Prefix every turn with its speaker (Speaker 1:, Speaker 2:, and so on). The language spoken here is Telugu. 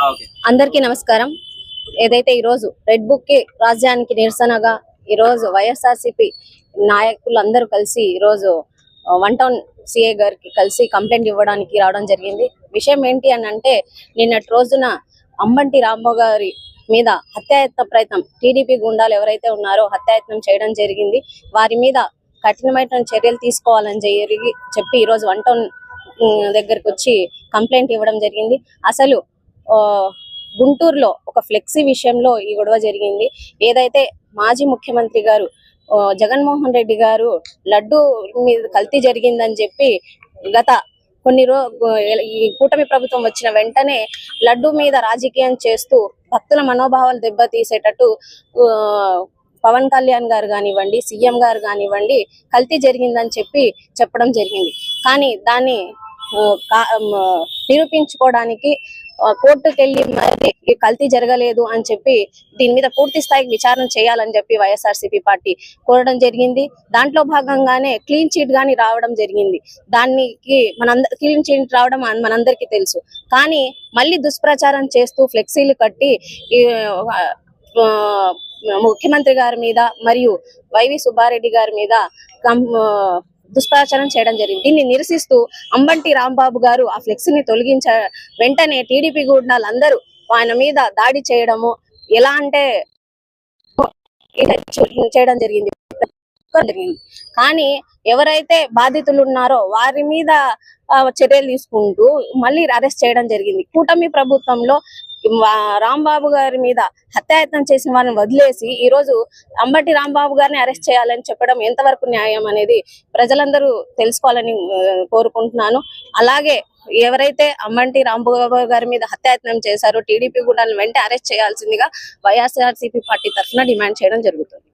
Speaker 1: అందరికీ నమస్కారం. ఏదైతే ఈరోజు రెడ్ బుక్కి రాజ్యానికి నిరసనగా ఈరోజు వైఎస్ఆర్సీపీ నాయకులు అందరూ కలిసి ఈరోజు రోజు వన్ టౌన్ సిఏ గారికి కలిసి కంప్లైంట్ ఇవ్వడానికి రావడం జరిగింది. విషయం ఏంటి అని అంటే నిన్నటి రోజున అంబంటి రాంబాబు గారి మీద హత్యాయత్న ప్రయత్నం టీడీపీ గుండాలు ఎవరైతే ఉన్నారో హత్యాయత్నం చేయడం జరిగింది. వారి మీద కఠినమైన చర్యలు తీసుకోవాలని జరిగి చెప్పి ఈరోజు వన్ టౌన్ దగ్గరకు వచ్చి కంప్లైంట్ ఇవ్వడం జరిగింది. అసలు గుంటూరులో ఒక ఫ్లెక్సీ విషయంలో ఈ గొడవ జరిగింది. ఏదైతే మాజీ ముఖ్యమంత్రి గారు జగన్మోహన్ రెడ్డి గారు లడ్డు మీద కల్తీ జరిగిందని చెప్పి గత కొన్ని రో ఈ కూటమి ప్రభుత్వం వచ్చిన వెంటనే లడ్డు మీద రాజకీయం చేస్తూ భక్తుల మనోభావాలు దెబ్బతీసేటట్టు పవన్ కళ్యాణ్ గారు కానివ్వండి సీఎం గారు కానివ్వండి కల్తీ జరిగిందని చెప్పి చెప్పడం జరిగింది. కానీ దాన్ని నిరూపించుకోవడానికి కోర్టుకు వెళ్ళి మరి కల్తీ జరగలేదు అని చెప్పి దీని మీద పూర్తి స్థాయికి విచారణ చేయాలని చెప్పి వైఎస్ఆర్సీపీ పార్టీ కోరడం జరిగింది. దాంట్లో భాగంగానే క్లీన్ చీట్ గాని రావడం జరిగింది. దానికి మనందరి క్లీన్ చీట్ రావడం మనందరికీ తెలుసు. కానీ మళ్ళీ దుష్ప్రచారం చేస్తూ ఫ్లెక్సీలు కట్టి ముఖ్యమంత్రి గారి మీద మరియు వైవి సుబ్బారెడ్డి గారి మీద దుష్ప్రచారం చేయడం జరిగింది. దీన్ని నిరసిస్తూ అంబంటి రాంబాబు గారు ఆ ఫ్లెక్సీని తొలగించ వెంటనే టీడీపీ గుండాలందరూ ఆయన మీద దాడి చేయడము ఎలా అంటే చేయడం జరిగింది. జరిగింది కానీ ఎవరైతే బాధితులు ఉన్నారో వారి మీద చర్యలు తీసుకుంటూ మళ్ళీ అరెస్ట్ చేయడం జరిగింది. కూటమి ప్రభుత్వంలో రాంబాబు గారి మీద హత్యాయత్నం చేసిన వారిని వదిలేసి ఈ రోజు అంబటి రాంబాబు గారిని అరెస్ట్ చేయాలని చెప్పడం ఎంతవరకు న్యాయం అనేది ప్రజలందరూ తెలుసుకోవాలని కోరుకుంటున్నాను. అలాగే ఎవరైతే అమ్మంటి రాంబాబు గారి మీద హత్యాయత్నం చేశారో టీడీపీ కూడా వెంటనే అరెస్ట్ చేయాల్సిందిగా వైఎస్ఆర్సీపీ పార్టీ తరఫున డిమాండ్ చేయడం జరుగుతుంది.